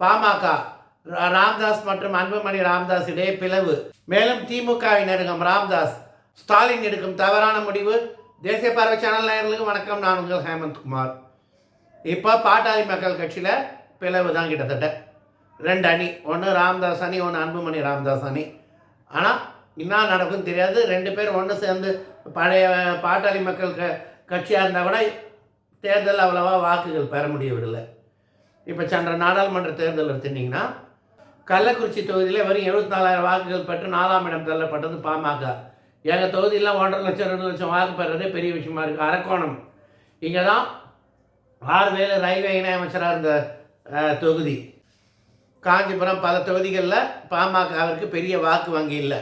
பாமக ராம்தாஸ் மற்றும் அன்புமணி ராம்தாஸ் இடையே பிளவு. மேலும் திமுகவினருக்கும் ராம்தாஸ் ஸ்டாலின் எடுக்கும் தவறான முடிவு. தேசிய பார்வை சேனல் நேயர்களுக்கு வணக்கம். நான் உங்கள் ஹேமந்த்குமார். இப்போ பாட்டாளி மக்கள் கட்சியில் பிளவு தான் கிட்டத்தட்ட. ரெண்டு அணி. ஒன்று ராம்தாஸ் அணி ஒன்று அன்புமணி ராம்தாஸ் அணி. ஆனால் என்ன நடக்கும்னு தெரியாது. ரெண்டு பேர் ஒன்று சேர்ந்து பழைய பாட்டாளி மக்கள் க கட்சியாக இருந்தால் கூட தேர்தல் அவ்வளவா வாக்குகள் பெற முடியவில்லை. இப்போ சென்ற நாடாளுமன்ற தேர்தல் எடுத்துட்டிங்கன்னா கள்ளக்குறிச்சி தொகுதியில் வெறும் எழுபத்தி நாலாயிரம் வாக்குகள் பெற்று நாலாம் இடம் தள்ளப்பட்டது பாமக. எங்கள் தொகுதியெலாம் ஒன்றரை லட்சம் ரெண்டு லட்சம் வாக்கு பெறதே பெரிய விஷயமா இருக்குது அரக்கோணம். இங்கே தான் ஆறு வேலு ரயில்வே இணையமைச்சராக இருந்த தொகுதி. காஞ்சிபுரம் பல தொகுதிகளில் பாமகவிற்கு பெரிய வாக்கு வங்கி இல்லை.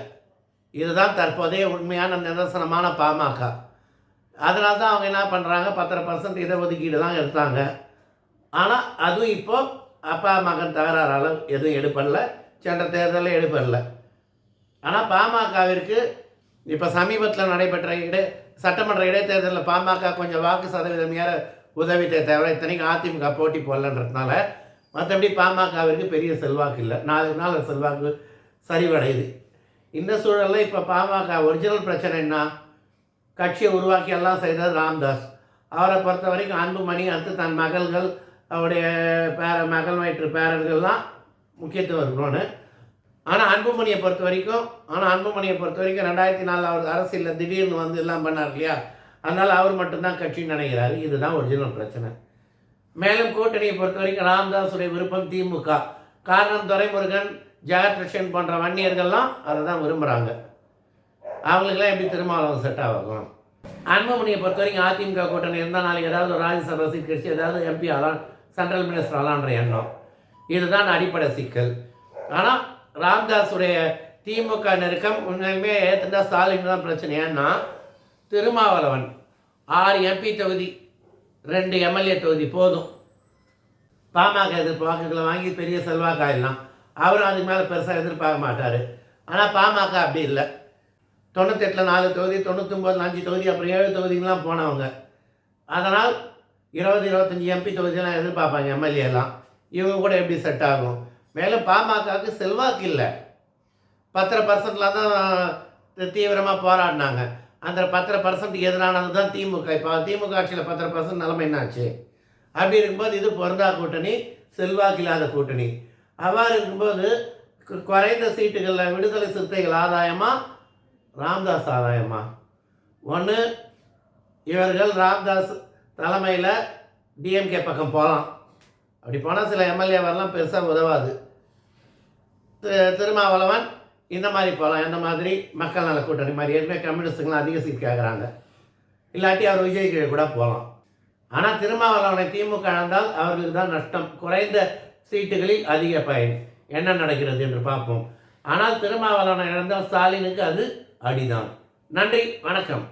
இதுதான் தற்போதைய உண்மையான நிதர்சனமான பாமக. அதனால தான் அவங்க என்ன பண்ணுறாங்க பத்தரை பர்சன்ட் இடஒதுக்கீடு தான் எடுத்தாங்க. ஆனால் அதுவும் இப்போ அப்பா மகன் தகராறால் எதுவும் எடுப்படல சென்ற தேர்தலில் எடுப்படல ஆனால் பாமகவிற்கு இப்போ சமீபத்தில் நடைபெற்ற இடை சட்டமன்ற இடைத்தேர்தலில் பாமக கொஞ்சம் வாக்கு சதவீதம் ஏற உதவித்தே தவிர இத்தனைக்கு அதிமுக போட்டி போடலன்றதுனால மற்றபடி பாமகவிற்கு பெரிய செல்வாக்கு இல்லை. நாலு நாள் செல்வாக்கு சரிவடையுது. இந்த சூழலில் இப்போ பாமக ஒரிஜினல் பிரச்சனை என்ன? கட்சியை உருவாக்கி எல்லாம் செய்தது ராம்தாஸ். அவரை பொறுத்த வரைக்கும் அன்புமணி அடுத்து தன் மகள்கள் அவருடைய பேர மகள் வயிற்று பேரர்கள்லாம் முக்கியத்துவம் இருக்கணும்னு ஆனால் அன்புமணியை பொறுத்த வரைக்கும் ஆனால் அன்புமணியை பொறுத்த வரைக்கும் ரெண்டாயிரத்தி நாலில் அவர் அரசியலில் திடீர்னு வந்து எல்லாம் பண்ணார் இல்லையா? அதனால் அவர் மட்டும்தான் கட்சின்னு நினைக்கிறாரு. இதுதான் ஒரிஜினல் பிரச்சனை. மேலும் கூட்டணியை பொறுத்த வரைக்கும் ராம்தாஸுடைய விருப்பம் திமுக. காரணம் துரைமுருகன் ஜெகத் போன்ற வன்னியர்கள்லாம் அதை தான் விரும்புகிறாங்க அவங்களுக்கெல்லாம் எப்படி திருமாவளவன் செட் ஆகும்? அன்புமணியை பொறுத்த வரைக்கும் அதிமுக கூட்டணி இருந்தால் நாளைக்கு ஏதாவது ஒரு ராஜ்யசபா சீட் கிடைச்சி ஏதாவது எம்பி ஆகலாம் சென்ட்ரல் மினிஸ்டர் ஆலான்ற எண்ணம். இதுதான் அடிப்படை சிக்கல். ஆனால் ராம்தாஸுடைய திமுக நெருக்கம் உண்மையுமே ஏற்றுண்டா ஸ்டாலின் தான் பிரச்சனை. ஏன்னா திருமாவளவன் ஆறு எம்பி தொகுதி ரெண்டு எம்எல்ஏ தொகுதி போதும். பாமக எதிர்ப்பு வாக்குகளை வாங்கி பெரிய செல்வாக்காயிடலாம். அவரும் அதுக்கு மேலே பெருசாக எதிர்பார்க்க மாட்டார். ஆனால் பாமக அப்படி இல்லை. தொண்ணூத்தெட்டில் நாலு தொகுதி தொண்ணூத்தொம்பதில் அஞ்சு தொகுதி அப்புறம் ஏழு தொகுதிங்கெலாம் போனவங்க. அதனால் இருபது இருபத்தஞ்சி எம்பி தொகுதியெல்லாம் எதிர்பார்ப்பாங்க எம்எல்ஏ எல்லாம். இவங்க கூட எப்படி செட் ஆகும்? மேலும் பாமகவுக்கு செல்வாக்கு இல்லை. பத்தரை பர்சன்ட்லாம் தான் தீவிரமாக போராடினாங்க. அந்த பத்தரை பர்சன்ட்டுக்கு எதிரானது தான் திமுக. இப்போ திமுக ஆட்சியில் பத்தரை பர்சன்ட் நிலைமை என்னாச்சு? அப்படி இருக்கும்போது இது பொருந்தா கூட்டணி செல்வாக்கு இல்லாத கூட்டணி. அவ்வாறு இருக்கும்போது குறைந்த சீட்டுகளில் விடுதலை சிறுத்தைகள் ஆதாயமா? ராம்தாஸ் ஆதாயமா? ஒன்று இவர்கள் ராம்தாஸ் தலைமையில் டிஎம்கே பக்கம் போகலாம் அப்படி போனால் சில எம்எல்ஏவரெலாம் பெருசாக உதவாது. தி- திருமாவளவன் இந்த மாதிரி போகலாம் இந்த மாதிரி மக்கள் நல கூட்டணி மாதிரி. ஏற்கனவே கம்யூனிஸ்ட்டுங்களாம் அதிக சீட் கேட்குறாங்க இல்லாட்டி அவர் விஜய் கீழே கூட போகலாம் ஆனால் திருமாவளவனை திமுக அழந்தால் அவர்களுக்கு தான் நஷ்டம். குறைந்த சீட்டுகளில் அதிக பயன். என்ன நடக்கிறது என்று பார்ப்போம். ஆனால் திருமாவளவனை இழந்தால் ஸ்டாலினுக்கு அது அடிதான். நன்றி. வணக்கம்.